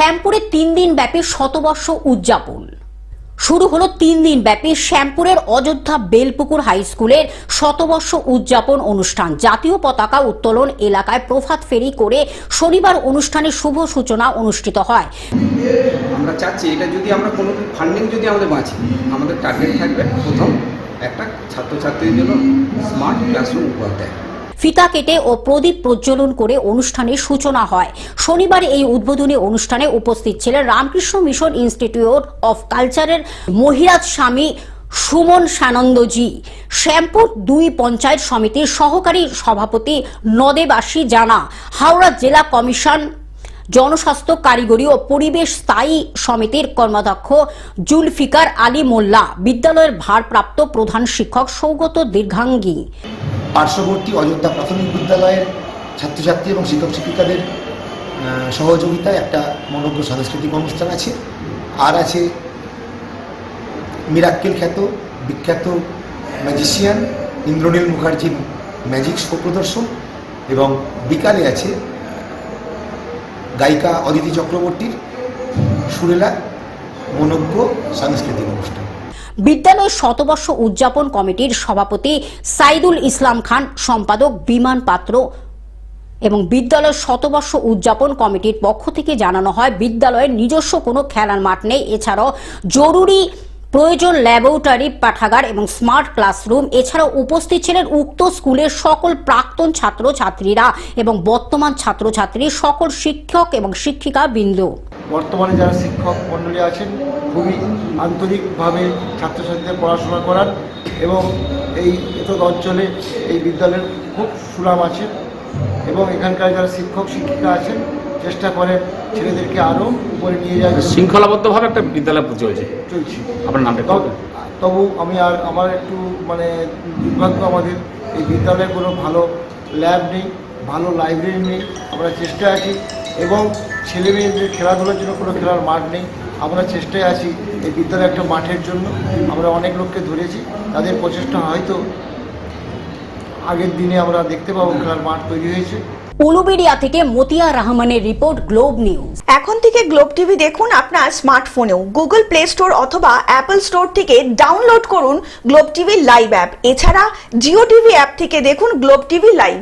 শ্যামপুরে তিন দিন ব্যাপী শতবর্ষ উদযাপন। শুরু হলো তিন দিন ব্যাপী শ্যামপুরের অযোধ্যা বেলপুকুর হাই স্কুলের শতবর্ষ উদযাপন অনুষ্ঠান। জাতীয় পতাকা উত্তোলন এলাকায় প্রভাত ফেরি করে শনিবার অনুষ্ঠানের শুভ সূচনা অনুষ্ঠিত হয়। আমরা চাচ্ছি এটা যদি আমরা কোনো ফান্ডিং যদি আমাদের বাঁচি, আমাদের টার্গেট থাকবে প্রথম একটা ছাত্রছাত্রীর জন্য স্মার্ট ক্লাসরুম উপহার দেয়। ফিতা কেটে ও প্রদীপ প্রজ্বলন করে অনুষ্ঠানের সূচনা হয়। শনিবার এই উদ্বোধনী অনুষ্ঠানে উপস্থিত ছিলেন রামকৃষ্ণ মিশন ইনস্টিটিউট অফ কালচারের মহিরাজ স্বামী সুমন সানন্দজি। শ্যামপুর দুই পঞ্চায়েত সমিতির সহকারী সভাপতি নদেবাসী জানা। হাওড়া জেলা কমিশন জনস্বাস্থ্য কারিগরি ও পরিবেশ স্থায়ী সমিতির কর্মাধ্যক্ষ জুলফিকার আলী মোল্লা। বিদ্যালয়ের ভারপ্রাপ্ত প্রধান শিক্ষক সৌগত দীর্ঘাঙ্গী। পার্শ্ববর্তী অযোধ্যা প্রাথমিক বিদ্যালয়ের ছাত্রছাত্রী এবং শিক্ষক শিক্ষিকাদের সহযোগিতায় একটা মনোজ্ঞ সাংস্কৃতিক অনুষ্ঠান আছে। আর আছে মিরাক্কেল খ্যাত, বিখ্যাত ম্যাজিশিয়ান ইন্দ্রনীল মুখার্জির ম্যাজিক শো প্রদর্শন এবং বিকালে আছে গায়িকা অদিতি চক্রবর্তীর সুরেলা মনোজ্ঞ সাংস্কৃতিক অনুষ্ঠান। বিদ্যালয় শতবর্ষ উদযাপন কমিটির সভাপতি সাইদুল ইসলাম খান, সম্পাদক বিমান পাত্র এবং বিদ্যালয় শতবর্ষ উদযাপন কমিটির পক্ষ থেকে জানানো হয়, বিদ্যালয়ের নিজস্ব কোনো খেলার মাঠ নেই। এছাড়াও জরুরি প্রয়োজন ল্যাবরেটরি পাঠাগার এবং স্মার্ট ক্লাসরুম। এছাড়াও উপস্থিত ছিলেন উক্ত স্কুলের সকল প্রাক্তন ছাত্র ছাত্রীরা এবং বর্তমান ছাত্রছাত্রী, সকল শিক্ষক এবং শিক্ষিকা বিন্দু বর্তমানে যারা শিক্ষক মণ্ডলী আছেন খুবই আন্তরিকভাবে ছাত্রছাত্রীদের পড়াশোনা করান এবং এই এতদ অঞ্চলে এই বিদ্যালয়ের খুব সুনাম আছে এবং এখানকার যারা শিক্ষক শিক্ষিকা আছেন চেষ্টা করেন ছেলেদেরকে আরও উপরে নিয়ে যাওয়ার শৃঙ্খলাবদ্ধভাবে একটা বিদ্যালয় চলছে। চলছে। আপনার নামটা তবু আমি আর আমার একটু মানে দুর্ভাগ্য আমাদের এই বিদ্যালয়ে কোনো ভালো ল্যাব নেই ভালো লাইব্রেরি নেই। আমরা চেষ্টা আছি এবং ছেলে মেয়েদের খেলাধুলার জন্য কোনো খেলার মাঠ নেই। আমরা চেষ্টায় আছি এই বিদ্যালয় একটা মাঠের জন্য। আমরা অনেক লোককে ধরেছি। তাদের প্রচেষ্টা হয়তো আগের দিনে আমরা দেখতে পাবো খেলার মাঠ তৈরি হয়েছে। উলুবেড়িয়া থেকে মতিয়া রহমানের রিপোর্ট গ্লোব নিউজ। এখন থেকে গ্লোব টিভি দেখুন আপনার স্মার্টফোনেও। গুগল প্লে স্টোর অথবা অ্যাপল স্টোর থেকে ডাউনলোড করুন গ্লোব টিভি লাইভ অ্যাপ। এছাড়া জিও টিভি অ্যাপ থেকে দেখুন গ্লোব টিভি লাইভ।